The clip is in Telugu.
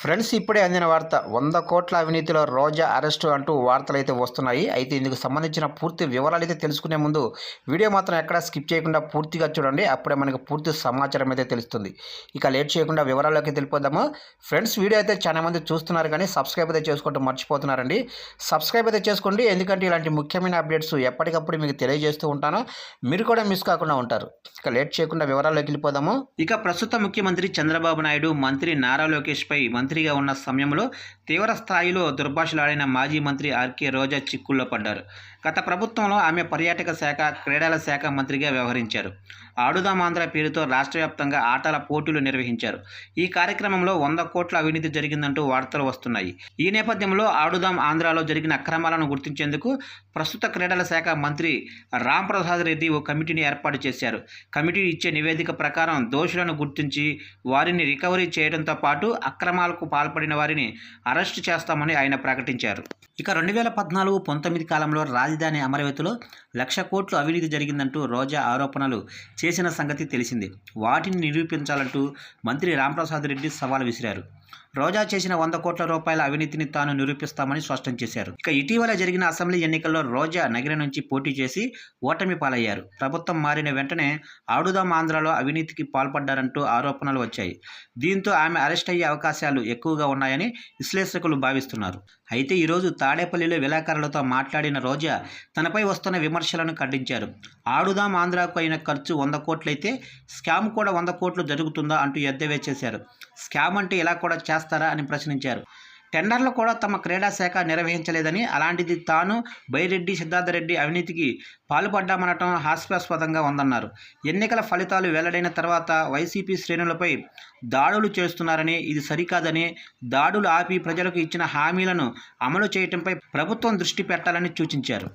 ఫ్రెండ్స్ ఇప్పుడే అందిన వార్త. వంద కోట్ల అవినీతిలో రోజా అరెస్టు అంటూ వార్తలు అయితే వస్తున్నాయి. అయితే ఇందుకు సంబంధించిన పూర్తి వివరాలు అయితే తెలుసుకునే ముందు వీడియో మాత్రం ఎక్కడా స్కిప్ చేయకుండా పూర్తిగా చూడండి. అప్పుడే మనకు పూర్తి సమాచారం అయితే తెలుస్తుంది. ఇక లేట్ చేయకుండా వివరాల్లోకి తెలిపోదాము ఫ్రెండ్స్ వీడియో అయితే చాలా మంది చూస్తున్నారు కానీ సబ్స్క్రైబ్ అయితే చేసుకుంటూ మర్చిపోతున్నారండి. సబ్స్క్రైబ్ అయితే చేసుకోండి. ఎందుకంటే ఇలాంటి ముఖ్యమైన అప్డేట్స్ ఎప్పటికప్పుడు మీకు తెలియజేస్తూ ఉంటాను. మీరు కూడా మిస్ కాకుండా ఉంటారు. ఇక లేట్ చేయకుండా వివరాల్లోకి వెళ్ళిపోదాము. ఇక ప్రస్తుత ముఖ్యమంత్రి చంద్రబాబు నాయుడు మంత్రి నారా లోకేష్ పై మంత్రిగా ఉన్న సమయంలో తీవ్ర స్థాయిలో దుర్భాషలాడిన మాజీ మంత్రి ఆర్కే రోజా చిక్కుల్లో పడ్డారు. గత ప్రభుత్వంలో ఆమె పర్యాటక శాఖ క్రీడల శాఖ మంత్రిగా వ్యవహరించారు. ఆడుదాం ఆంధ్ర పేరుతో రాష్ట్ర వ్యాప్తంగా ఆటల పోటీలు నిర్వహించారు. ఈ కార్యక్రమంలో వంద కోట్ల అవినీతి జరిగిందంటూ వార్తలు వస్తున్నాయి. ఈ నేపథ్యంలో ఆడుదాం ఆంధ్రాలో జరిగిన అక్రమాలను గుర్తించేందుకు ప్రస్తుత క్రీడల శాఖ మంత్రి రామ్ ప్రసాద్ రెడ్డి ఓ కమిటీని ఏర్పాటు చేశారు. కమిటీ ఇచ్చే నివేదిక ప్రకారం దోషులను గుర్తించి వారిని రికవరీ చేయడంతో పాటు అక్రమాలకు పాల్పడిన వారిని అరెస్టు చేస్తామని ఆయన ప్రకటించారు. ఇక రెండు వేల పద్నాలుగు పంతొమ్మిది కాలంలో రాజధాని అమరావతిలో లక్ష కోట్లు అవినీతి జరిగిందంటూ రోజా ఆరోపణలు చేసిన సంగతి తెలిసింది. వాటిని నిరూపించాలంటూ మంత్రి రాంప్రసాద్ రెడ్డి సవాల్ విసిరారు. రోజా చేసిన వంద కోట్ల రూపాయల అవినీతిని తాను నిరూపిస్తామని స్పష్టం చేశారు. ఇక ఇటీవల జరిగిన అసెంబ్లీ ఎన్నికల్లో రోజా నగరి నుంచి పోటీ చేసి ఓటమి పాలయ్యారు. ప్రభుత్వం మారిన వెంటనే ఆడుదాం ఆంధ్రాలో అవినీతికి పాల్పడ్డారంటూ ఆరోపణలు వచ్చాయి. దీంతో ఆమె అరెస్ట్ అయ్యే అవకాశాలు ఎక్కువగా ఉన్నాయని విశ్లేషకులు భావిస్తున్నారు. అయితే ఈరోజు తాడేపల్లిలో విలేకరులతో మాట్లాడిన రోజా తనపై వస్తున్న విమర్శలను ఖండించారు. ఆడుదాం ఆంధ్రాకు అయిన ఖర్చు వంద కోట్లయితే స్కామ్ కూడా వంద కోట్లు జరుగుతుందా అంటూ ఎద్దేవా చేశారు. స్కామ్ అంటే ఇలా కూడా చేస్తారా అని ప్రశ్నించారు. టెండర్లు కూడా తమ క్రీడా శాఖ నిర్వహించలేదని అలాంటిది తాను బైరెడ్డి సిద్ధార్థరెడ్డి అవినీతికి పాల్పడ్డామనటం హాస్యాస్పదంగా ఉందన్నారు. ఎన్నికల ఫలితాలు వెల్లడైన తర్వాత వైసీపీ శ్రేణులపై దాడులు చేస్తున్నారని ఇది సరికాదని దాడులు ఆపి ప్రజలకు ఇచ్చిన హామీలను అమలు చేయటంపై ప్రభుత్వం దృష్టి పెట్టాలని సూచించారు.